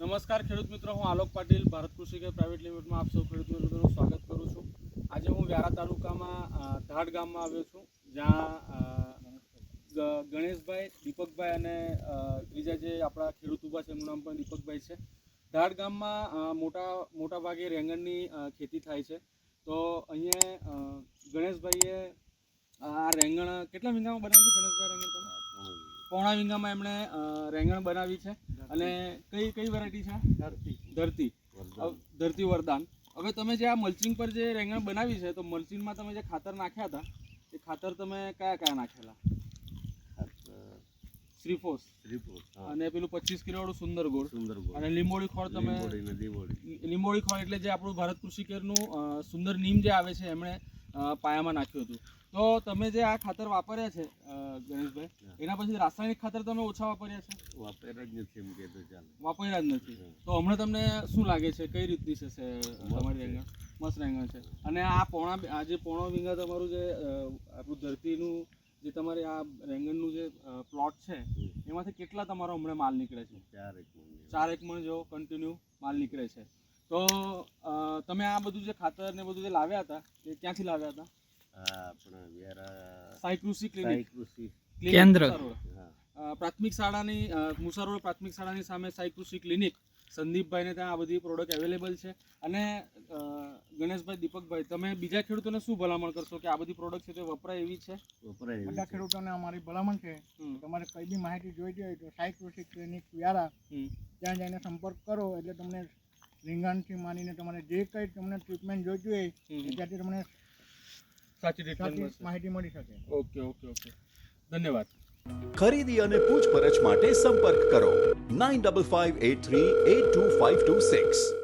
નમસ્કાર ખેડૂત મિત્રો, હું આલોક પાટીલ, ભારત કૃષિ કે પ્રાઇવેટ લિમિટેડમાં આપ સૌ ખેડૂત મિત્રોનું સ્વાગત કરું છું. આજે હું વ્યારા તાલુકામાં ધાડ ગામમાં આવ્યો છું, જ્યાં ગણેશભાઈ, દીપકભાઈ અને બીજા જે આપણા ખેડૂત ઊભા છે એમનું નામ પણ દીપકભાઈ છે. ધાડ ગામમાં મોટા મોટા ભાગે રેંગણની ખેતી થાય છે. તો અહીંયા ગણેશભાઈએ આ રેંગણ કેટલા મહિનામાં બનાવ્યું ગણેશભાઈ, રેંગણ તમે? પોણા વીઘામાં એમણે રેંગણ બનાવી છે. અને કઈ કઈ વેરાયટી છે? ધરતી. ધરતી. ધરતી વરદાન. હવે તમે જે આ મલ્ચિંગ પર જે રેંગણ બનાવી છે તો મલ્ચિંગમાં તમે જે ખાતર નાખ્યા હતા એ ખાતર તમે કયા કયા નાખેલા? શ્રીફોસ. અને પેલું પચીસ કિલો વાળું સુંદર ગોળ સુંદર અને લીંબોળી ખોળ તમે લીંબોળી ખોળ એટલે જે આપણું ભારત કૃષિ કેરનું સુંદર નીમ જે આવે છે એમણે પાયામાં નાખ્યું હતું. તો તમે જે આ ખાતર વાપર્યા છે ગણેશભાઈ એના પછી રાસાયણિક ખાતર તમે ઓછા વાપર્યા છે? વાપર્યા જ નથી એમ કે તો ચાલે. વાપર્યા જ નથી. તો હમણાં તમને શું લાગે છે? કઈ રીતની છે છે તમારી રેંગણ? મસ્ત રેંગણ છે. અને આ પોણા આ જે પોણો વીંગા તમારું જે આપણું ધરતીનું જે તમારે આ રેંગણનું જે પ્લોટ છે એમાંથી કેટલા તમારો હમણાં માલ નીકળે છે? ચાર એક મહિને ચાર એક મણ જેવો કન્ટિન્યુ માલ નીકળે છે. તો તમે આ બધું જે ખાતર ને બધું જે લાવ્યા હતા એ ક્યાંથી લાવ્યા હતા? કેન્દ્ર. પ્રાથમિક શાળાની મુસારોડ પ્રાથમિક શાળાની સામે સાઈ કૃષિ ક્લિનિક. સંદીપભાઈને ત્યાં આ બધી પ્રોડક્ટ અવેલેબલ છે. અને ગણેશભાઈ દીપકભાઈ તમે બીજા ખેડૂતોને શું ભલામણ કરશો કે આ બધી પ્રોડક્ટ છે તે વપરાય એવી છે? વપરાય બધા ખેડૂતોને અમારી ભલામણ છે તમારે કઈ બી માહિતી જોઈતી હોય તો સાઈ કૃષિ ક્લિનિક વ્યારા ત્યાં જઈને સંપર્ક કરો એટલે તમને રીંગણથી માંડીને તમારે જે કંઈ તમને ટ્રીટમેન્ટ જોઈતી હોય. ત્યાંથી તમને સાચી ટ્રીટમેન્ટ માહિતી મળી શકે. Okay okay okay. ધન્યવાદ. ખરીદી અને પૂછપરછ માટે સંપર્ક કરો. Nine double five eight three eight two five two six.